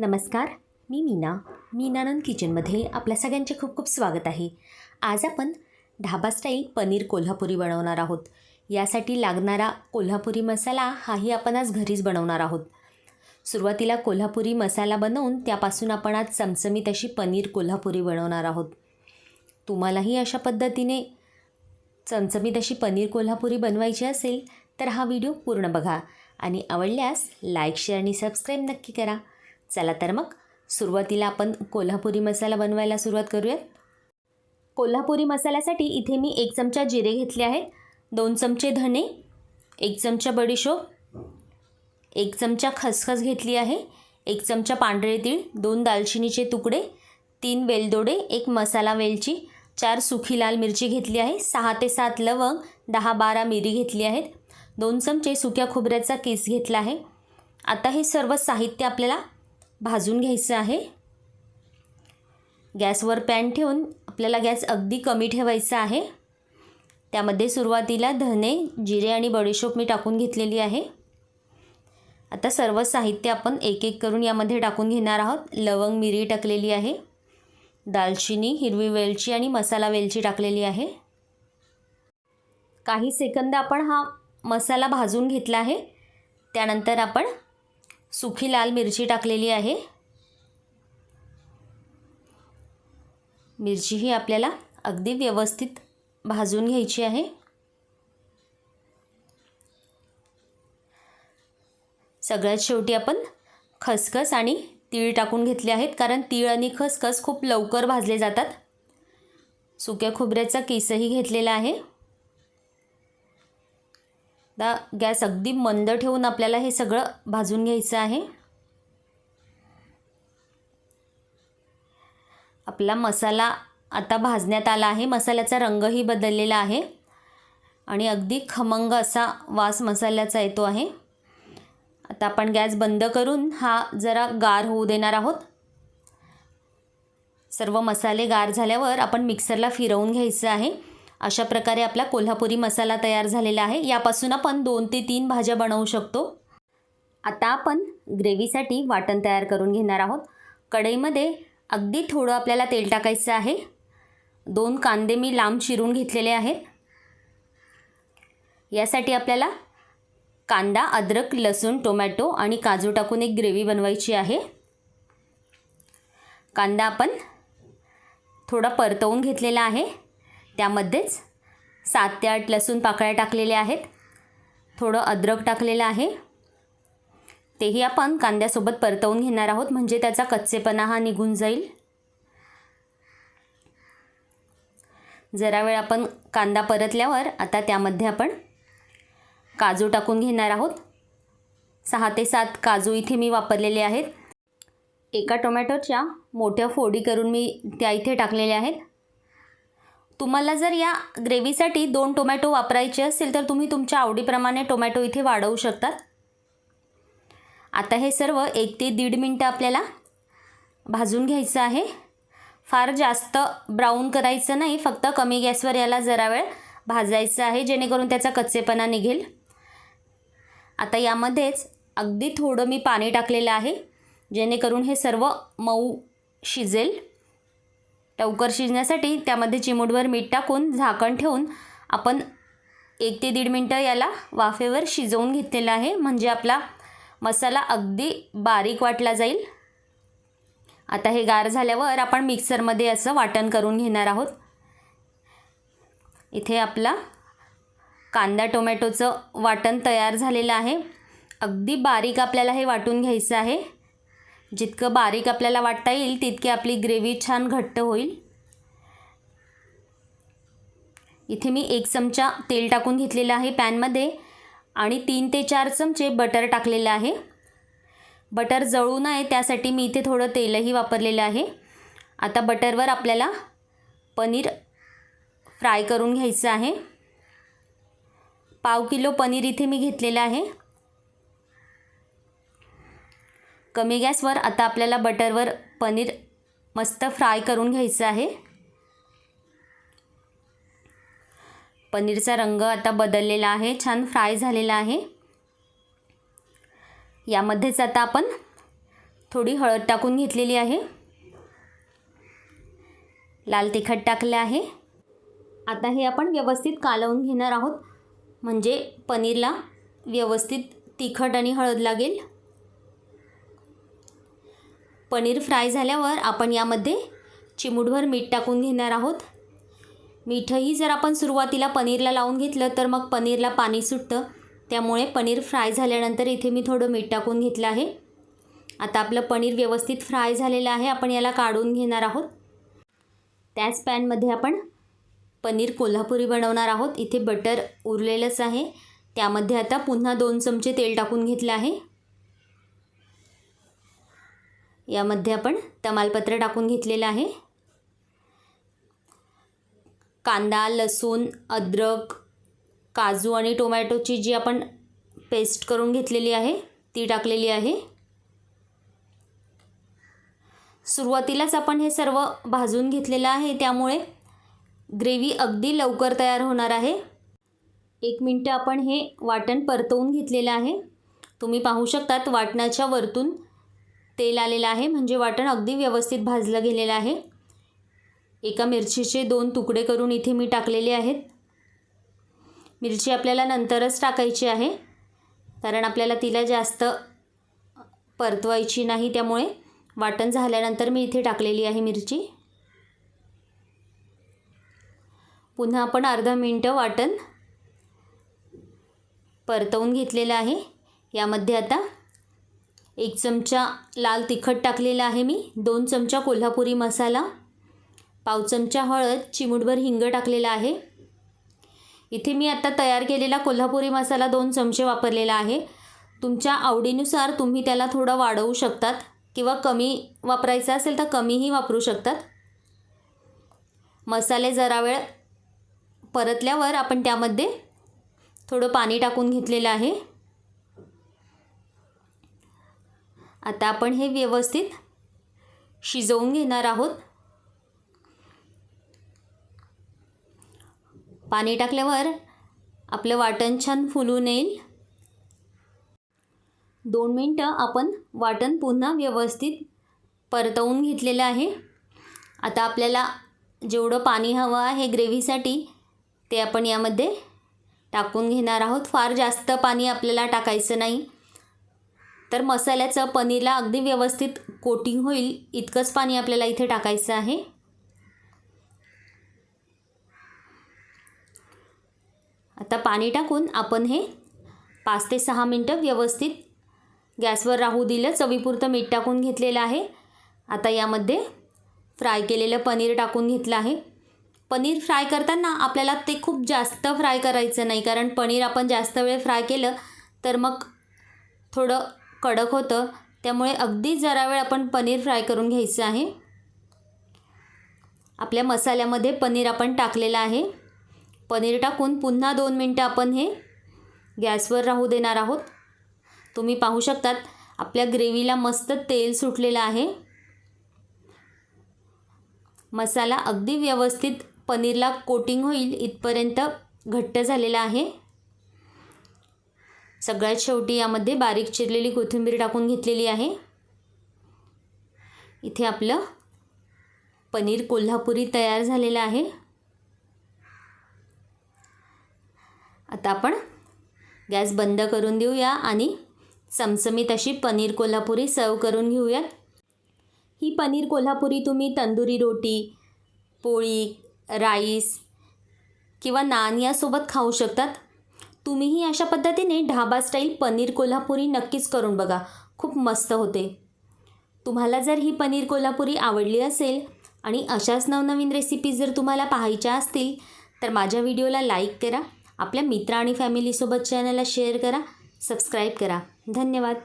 नमस्कार मी मीना. मीनानंद किचनमध्ये आपल्या सगळ्यांचे खूप खूप स्वागत आहे. आज आपण ढाबा स्टाईल पनीर कोल्हापुरी बनवणार आहोत. यासाठी लागणारा कोल्हापुरी मसाला हाही आपण आज घरीच बनवणार आहोत. सुरुवातीला कोल्हापुरी मसाला बनवून त्यापासून आपण आज चमचमीत अशी पनीर कोल्हापुरी बनवणार आहोत. तुम्हालाही अशा पद्धतीने चमचमीत अशी पनीर कोल्हापुरी बनवायची असेल तर हा व्हिडिओ पूर्ण बघा आणि आवडल्यास लाईक शेअर आणि सबस्क्राईब नक्की करा. चला तर मग सुरुवातीला आपण कोल्हापुरी मसाला बनवायला सुरुवात करूयात. कोल्हापुरी मसाल्यासाठी इथे मी एक चमचा जिरे घेतले आहेत. दोन चमचे धने एक चमचा बडीशोप एक चमचा खसखस घेतली आहे एक चमचा पांढरे तीळ दोन दालचिनीचे तुकडे तीन वेलदोडे एक मसाला वेलची चार सुखी लाल मिरची घेतली आहे सहा ते सात लवंग दहा बारा मिरी घेतली आहेत. दोन चमचे सुक्या खोबऱ्याचा केस घेतला आहे. आता हे सर्व साहित्य आपल्याला भाजून घ्यायचं आहे. गॅसवर पॅन ठेवून आपल्याला गॅस अगदी कमी ठेवायचा आहे. त्यामध्ये सुरुवातीला धने जिरे आणि बडीशोप मी टाकून घेतलेली आहे. आता सर्व साहित्य आपण एक एक करून यामध्ये टाकून घेणार आहोत. लवंग मिरी टाकलेली आहे. दालचिनी हिरवी वेलची आणि मसाला वेलची टाकलेली आहे. काही सेकंद आपण हा मसाला भाजून घेतला आहे. त्यानंतर आपण सुखी लाल मिरची टाकलेली आहे. मिरची ही आपल्याला अगदी व्यवस्थित भाजून घ्यायची आहे. सगळ्यात शेवटी आपण खसखस आणि तीळ टाकून घेतले आहेत कारण तीळ आणि खसखस खूप लवकर भाजले जातात. सुक्या खोबऱ्याचा केसही घेतलेला आहे. आता गॅस अगदी मंद ठेवून आपल्याला हे सगळं भाजून घ्यायचं आहे. आपला मसाला आता भाजण्यात आला आहे. मसाल्याचा रंगही बदललेला आहे. आणि अगदी खमंग असा वास मसाल्याचा येतो आहे. आता आपण गॅस बंद करून हा जरा गार होऊ देणार आहोत. सर्व मसाले गार झाल्यावर आपण मिक्सरला फिरवून घ्यायचं आहे. अशा प्रकारे आपला कोल्हापुरी मसाला तयार झालेला आहे. यापासून आपण दोन ते तीन भाज्या बनवू शकतो. आता आपण ग्रेव्हीसाठी वाटण तयार करून घेणार आहोत. कढईमध्ये अगदी थोडं आपल्याला तेल टाकायचं आहे. दोन कांदे मी लांब चिरून घेतलेले आहेत. यासाठी आपल्याला कांदा अद्रक लसूण टोमॅटो आणि काजू टाकून एक ग्रेव्ही बनवायची आहे. कांदा आपण थोडा परतवून घेतलेला आहे. त्यामध्येच सात ते आठ लसूण पाकळ्या टाकलेल्या आहेत. थोडं अद्रक टाकलेलं आहे. तेही आपण कांद्यासोबत परतवून घेणार आहोत. म्हणजे त्याचा कच्चेपणा हा निघून जाईल. जरा वेळ आपण कांदा परतल्यावर आता त्यामध्ये आपण काजू टाकून घेणार आहोत. सहा ते सात काजू इथे मी वापरलेले आहेत. एका टोमॅटोच्या मोठ्या फोडी करून मी त्या इथे टाकलेल्या आहेत. तुम्हाला जर या ग्रेव्हीसाठी दोन टोमॅटो वापरायचे असतील तर तुम्ही तुमच्या आवडीप्रमाणे टोमॅटो इथे वाढवू शकतात. आता हे सर्व एक ते दीड मिनटं आपल्याला भाजून घ्यायचं आहे. फार जास्त ब्राऊन करायचं नाही फक्त कमी गॅसवर याला जरा वेळ भाजायचं आहे जेणेकरून त्याचा कच्चेपणा निघेल. आता यामध्येच अगदी थोडं मी पाणी टाकलेलं आहे जेणेकरून हे सर्व मऊ शिजेल. लवकर शिजण्यासाठी त्यामध्ये चिमूटभर मीठ टाकून झाकण ठेवून आपण एक ते दीड मिनटं याला वाफेवर शिजवून घेतलेलं आहे. म्हणजे आपला मसाला अगदी बारीक वाटला जाईल. आता हे गार झाल्यावर आपण मिक्सरमध्ये असं वाटण करून घेणार आहोत. इथे आपला कांदा टोमॅटोचं वाटण तयार झालेलं आहे. अगदी बारीक आपल्याला हे वाटून घ्यायचं आहे. जितकं बारीक आपल्याला वाटता येईल तितकी आपली ग्रेव्ही छान घट्ट होईल. इथे मी एक चमचा तेल टाकून घेतलेलं आहे पॅनमध्ये आणि तीन ते चार चमचे बटर टाकलेलं आहे. बटर जळू नये त्यासाठी मी इथे थोडं तेलही वापरलेलं आहे. आता बटरवर आपल्याला पनीर फ्राय करून घ्यायचं आहे. पाव किलो पनीर इथे मी घेतलेलं आहे. कमी गॅसवर आता आपल्याला बटरवर पनीर मस्त फ्राय करून घ्यायचं आहे. पनीरचा रंग आता बदललेला आहे छान फ्राय झालेला आहे. यामध्येच आता आपण थोडी हळद टाकून घेतलेली आहे. लाल तिखट टाकलं आहे. आता हे आपण व्यवस्थित कालवून घेणार आहोत. म्हणजे पनीरला व्यवस्थित तिखट आणि हळद लागेल. पनीर फ्राय झाल्यावर आपण यामध्ये चिमूटभर मीठ टाकून घेणार आहोत. मीठही जर आपण सुरुवातीला पनीरला लावून घेतलं तर मग पनीरला पाणी सुटतं. त्यामुळे पनीर फ्राय झाल्यानंतर इथे मी थोडं मीठ टाकून घेतलं आहे. आता आपलं पनीर व्यवस्थित फ्राय झालेलं आहे. आपण याला काढून घेणार आहोत. त्याच पॅनमध्ये आपण पनीर कोल्हापुरी बनवणार आहोत. इथे बटर उरलेलंच आहे. त्यामध्ये आता पुन्हा दोन चमचे तेल टाकून घेतलं आहे. यामध्ये आपण तमालपत्र टाकून घेतलेलं आहे. कांदा लसूण अद्रक काजू आणि टोमॅटोची जी आपण पेस्ट करून घेतलेली आहे ती टाकलेली आहे. सुरुवातीलाच आपण हे सर्व भाजून घेतलेलं आहे त्यामुळे ग्रेव्ही अगदी लवकर तयार होणार आहे. एक मिनटं आपण हे वाटण परतवून घेतलेलं आहे. तुम्ही पाहू शकतात वाटणाच्या वरतून तेल आलेलं आहे. म्हणजे वाटण अगदी व्यवस्थित भाजलं गेलेलं आहे. एका मिरचीचे दोन तुकडे करून इथे मी टाकलेले आहेत. मिरची आपल्याला नंतरच टाकायची आहे. कारण आपल्याला तिला जास्त परतवायची नाही त्यामुळे वाटण झाल्यानंतर मी इथे टाकलेली आहे मिरची. पुन्हा आपण अर्धा मिनटं वाटण परतवून घेतलेलं आहे. यामध्ये आता एक चमचा लाल तिखट टाकलेला आहे मी. दोन चमचा कोल्हापुरी मसाला. पाव चमचा हळद. चिमूटभर हिंग टाकलेला आहे. इथे मी आता तयार केलेला कोल्हापुरी मसाला दोन चमचे वापरलेला आहे. तुमच्या आवडीनुसार तुम्ही त्याला थोडं वाढवू शकतात किंवा कमी वापरायचा असेल तर कमीही वापरू शकतात. मसाले जरा वेळ परतल्यावर आपण त्यामध्ये थोडं पाणी टाकून घेतलेलं आहे. आता आपण हे व्यवस्थित शिजवून घेणार आहोत. पाणी टाकल्यावर आपलं वाटण छान फुलून येईल. दोन मिनटं आपण वाटण पुन्हा व्यवस्थित परतवून घेतलेलं आहे. आता आपल्याला जेवढं पाणी हवं आहे ग्रेव्हीसाठी ते आपण यामध्ये टाकून घेणार आहोत. फार जास्त पाणी आपल्याला टाकायचं नाही. तर मसाल्याचं पनीरला अगदी व्यवस्थित कोटिंग होईल. इतकंच पाणी आपल्याला इथे टाकायचं आहे. आता पाणी टाकून आपण हे पाच ते सहा मिनटं व्यवस्थित गॅसवर राहू दिलं. चवीपुरतं मीठ टाकून घेतलेलं आहे. आता यामध्ये फ्राय केलेलं पनीर टाकून घेतलं आहे. पनीर फ्राय करताना आपल्याला ते खूप जास्त फ्राय करायचं नाही कारण पनीर आपण जास्त वेळ फ्राय केलं तर मग थोडं कडक होतं. त्यामुळे अगदी जरा वेळ आपण पनीर फ्राय करून घ्यायचं आहे. आपल्या मसाल्यामध्ये पनीर आपण टाकलेलं आहे. पनीर टाकून पुन्हा दोन मिनटं आपण हे गॅसवर राहू देणार आहोत. तुम्ही पाहू शकतात आपल्या ग्रेव्हीला मस्त तेल सुटलेलं आहे. मसाला अगदी व्यवस्थित पनीरला कोटिंग होईल इथपर्यंत घट्ट झालेला आहे. सगळ्यात शेवटी यामध्ये बारीक चिरलेली कोथिंबीर टाकून घेतलेली आहे. इथे आपलं पनीर कोल्हापुरी तयार झालेलं आहे. आता आपण गॅस बंद करून देऊया आणि चमचमीत अशी पनीर कोल्हापुरी सर्व करून घेऊयात. ही पनीर कोल्हापुरी तुम्ही तंदुरी रोटी पोळी राईस किंवा नान यासोबत खाऊ शकतात. तुम्हीही अशा पद्धतीने ढाबा स्टाईल पनीर कोल्हापुरी नक्कीच करून बघा. खूप मस्त होते. तुम्हाला जर ही पनीर कोल्हापुरी आवडली असेल आणि अशाच नवनवीन रेसिपीज जर तुम्हाला पाहायच्या असतील तर माझ्या व्हिडिओला लाईक करा. आपल्या मित्र आणि फॅमिलीसोबत चॅनलला शेअर करा. सबस्क्राईब करा. धन्यवाद.